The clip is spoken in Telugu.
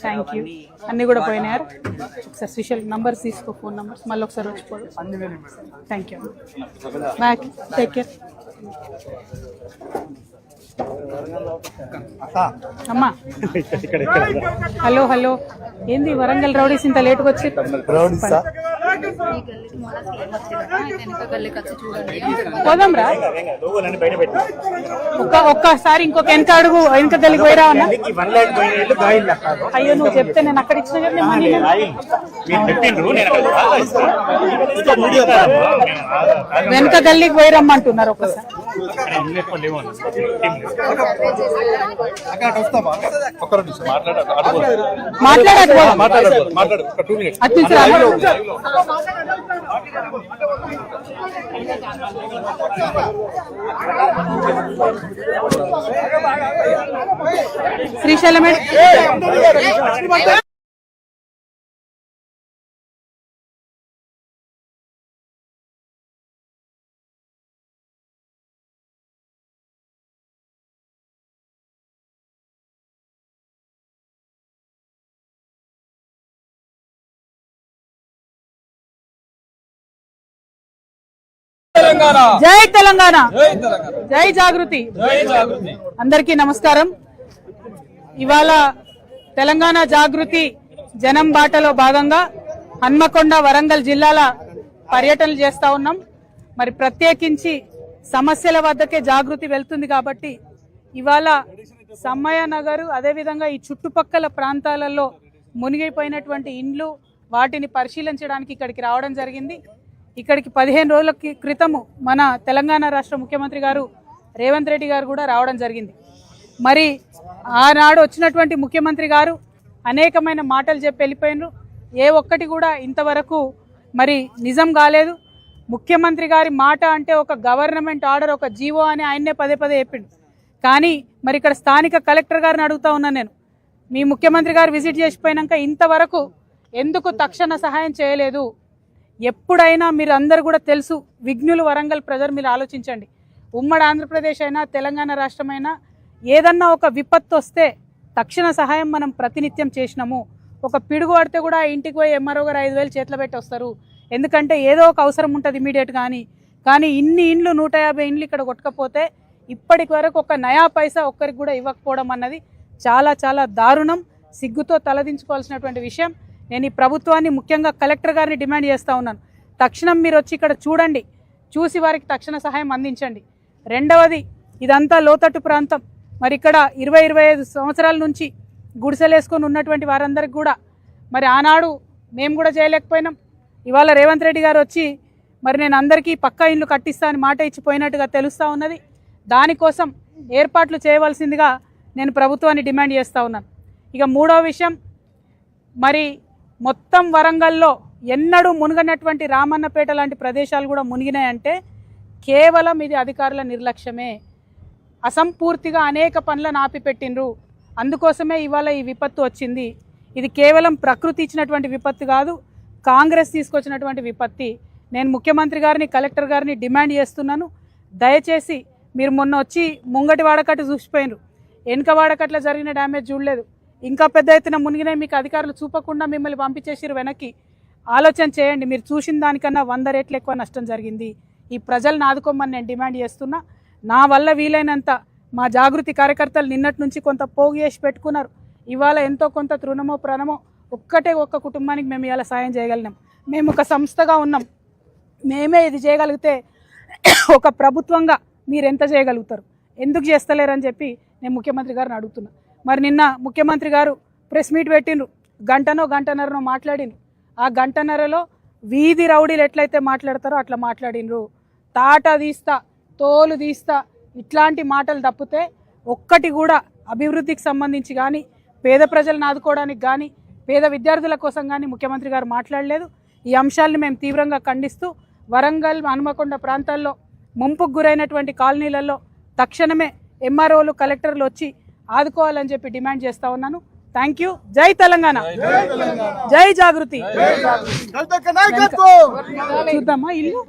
థ్యాంక్ యూ అన్నీ కూడా పోయినారు ఒకసారి స్పెషల్ నంబర్స్ తీసుకో ఫోన్ నంబర్స్ మళ్ళీ ఒకసారి వచ్చిపోదు thank you back take care అమ్మా. హలో హలో ఏంది వరంగల్ రౌడీస్ ఇంత లేట్గా వచ్చి? పోదాం రా. ఒక్క ఒక్కసారి ఇంకొక వెనక అడుగు వెనక గల్లికి పోయిరా అన్న. అయ్యో నువ్వు చెప్తే నేను అక్కడ ఇచ్చిన వెనక గల్లీకి పోయి రమ్మంటున్నారు ఒక్కసారి. నుంచి శ్రీశైలం జై తెలంగాణ. జై జాగృతి. అందరికీ నమస్కారం. ఇవాళ తెలంగాణ జాగృతి జనం బాటలో భాగంగా హన్మకొండ వరంగల్ జిల్లాల పర్యటనలు చేస్తా ఉన్నాం. మరి ప్రత్యేకించి సమస్యల వద్దకే జాగృతి వెళ్తుంది కాబట్టి ఇవాళ సమ్మయ్య నగర్ అదేవిధంగా ఈ చుట్టుపక్కల ప్రాంతాలలో మునిగిపోయినటువంటి ఇండ్లు వాటిని పరిశీలించడానికి ఇక్కడికి రావడం జరిగింది. ఇక్కడికి పదిహేను రోజుల క్రితము మన తెలంగాణ రాష్ట్ర ముఖ్యమంత్రి గారు రేవంత్ రెడ్డి గారు కూడా రావడం జరిగింది. మరి ఆనాడు వచ్చినటువంటి ముఖ్యమంత్రి గారు అనేకమైన మాటలు చెప్పి వెళ్ళిపోయినారు. ఏ ఒక్కటి కూడా ఇంతవరకు మరి నిజం కాలేదు. ముఖ్యమంత్రి గారి మాట అంటే ఒక గవర్నమెంట్ ఆర్డర్ ఒక జీవో అని ఆయన్నే పదే పదే చెప్పిండు. కానీ మరి ఇక్కడ స్థానిక కలెక్టర్ గారిని అడుగుతా ఉన్నాను నేను. మీ ముఖ్యమంత్రి గారు విజిట్ చేసిపోయినాక ఇంతవరకు ఎందుకు తక్షణ సహాయం చేయలేదు? ఎప్పుడైనా మీరు అందరు కూడా తెలుసు విఘ్నులు వరంగల్ ప్రజలు మీరు ఆలోచించండి. ఉమ్మడి ఆంధ్రప్రదేశ్ అయినా తెలంగాణ రాష్ట్రమైనా ఏదన్నా ఒక విపత్తు వస్తే తక్షణ సహాయం మనం ప్రతినిత్యం చేసినాము. ఒక పిడుగు పడితే కూడా ఇంటికి పోయి ఎంఆర్ఓ గారు ఐదు వేలు చేతిలో పెట్టి వస్తారు. ఎందుకంటే ఏదో ఒక అవసరం ఉంటుంది ఇమీడియట్ కానీ కానీ ఇన్ని ఇండ్లు నూట యాభై ఇండ్లు ఇక్కడ కొట్టకపోతే ఇప్పటికి వరకు ఒక నయా పైసా ఒక్కరికి కూడా ఇవ్వకపోవడం అన్నది చాలా చాలా దారుణం. సిగ్గుతో తలదించుకోవాల్సినటువంటి విషయం. నేను ఈ ప్రభుత్వాన్ని ముఖ్యంగా కలెక్టర్ గారిని డిమాండ్ చేస్తూ ఉన్నాను. తక్షణం మీరు వచ్చి ఇక్కడ చూడండి. చూసి వారికి తక్షణ సహాయం అందించండి. రెండవది ఇదంతా లోతట్టు ప్రాంతం. మరి ఇక్కడ ఇరవై ఇరవై ఐదు సంవత్సరాల నుంచి గుడిసెలేసుకొని ఉన్నటువంటి వారందరికి కూడా మరి ఆనాడు మేము కూడా చేయలేకపోయినాం. ఇవాళ రేవంత్ రెడ్డి గారు వచ్చి మరి నేను అందరికీ పక్కా ఇండ్లు కట్టిస్తా అని మాట ఇచ్చిపోయినట్టుగా తెలుస్తూ ఉన్నది. దానికోసం ఏర్పాట్లు చేయవలసిందిగా నేను ప్రభుత్వాన్ని డిమాండ్ చేస్తూ ఉన్నాను. ఇక మూడో విషయం మరి మొత్తం వరంగల్లో ఎన్నడూ మునిగనటువంటి రామన్నపేట లాంటి ప్రదేశాలు కూడా మునిగినాయంటే కేవలం ఇది అధికారుల నిర్లక్ష్యమే. అసంపూర్తిగా అనేక పనులను ఆపిపెట్టిండ్రు. అందుకోసమే ఇవాళ ఈ విపత్తు వచ్చింది. ఇది కేవలం ప్రకృతి ఇచ్చినటువంటి విపత్తు కాదు కాంగ్రెస్ తీసుకొచ్చినటువంటి విపత్తి. నేను ముఖ్యమంత్రి గారిని కలెక్టర్ గారిని డిమాండ్ చేస్తున్నాను. దయచేసి మీరు మొన్న వచ్చి ముంగటి వాడకట్టు చూసిపోయినరు వెనుక వాడకట్ల జరిగిన డ్యామేజ్ చూడలేదు. ఇంకా పెద్ద ఎత్తున మునిగినాయి మీకు అధికారులు చూపకుండా మిమ్మల్ని పంపించేసారు వెనక్కి. ఆలోచన చేయండి. మీరు చూసిన దానికన్నా వంద రెట్లు ఎక్కువ నష్టం జరిగింది. ఈ ప్రజలను ఆదుకోమని నేను డిమాండ్ చేస్తున్నా. నా వల్ల వీలైనంత మా జాగృతి కార్యకర్తలు నిన్నటి నుంచి కొంత పోగు చేసి పెట్టుకున్నారు. ఇవాళ ఎంతో కొంత తృణమో ప్రణమో ఒక్కటే ఒక్క కుటుంబానికి మేము ఇవాళ సాయం చేయగలిగినాం. మేము ఒక సంస్థగా ఉన్నాం. మేమే ఇది చేయగలిగితే ఒక ప్రభుత్వంగా మీరు ఎంత చేయగలుగుతారు? ఎందుకు చేస్తలేరని చెప్పి నేను ముఖ్యమంత్రి గారిని అడుగుతున్నా. మరి నిన్న ముఖ్యమంత్రి గారు ప్రెస్ మీట్ పెట్టిండ్రు. గంటనో గంటన్నరనో మాట్లాడిండ్రు. ఆ గంటన్నరలో వీధి రౌడీలు ఎట్లయితే మాట్లాడతారో అట్లా మాట్లాడిండ్రు. తాట తీస్తా తోలు తీస్తా ఇట్లాంటి మాటలు తప్పితే ఒక్కటి కూడా అభివృద్ధికి సంబంధించి కానీ పేద ప్రజలను ఆదుకోవడానికి కానీ పేద విద్యార్థుల కోసం కానీ ముఖ్యమంత్రి గారు మాట్లాడలేదు. ఈ అంశాలను మేము తీవ్రంగా ఖండిస్తూ వరంగల్ హనుమకొండ ప్రాంతాల్లో ముంపుకు గురైనటువంటి కాలనీలలో తక్షణమే ఎంఆర్ఓలు కలెక్టర్లు వచ్చి ఆదుకోవాలని చెప్పి డిమాండ్ చేస్తా ఉన్నాను. థ్యాంక్ యూ జై తెలంగాణ. జై జాగృతి. చూద్దామా ఇల్లు?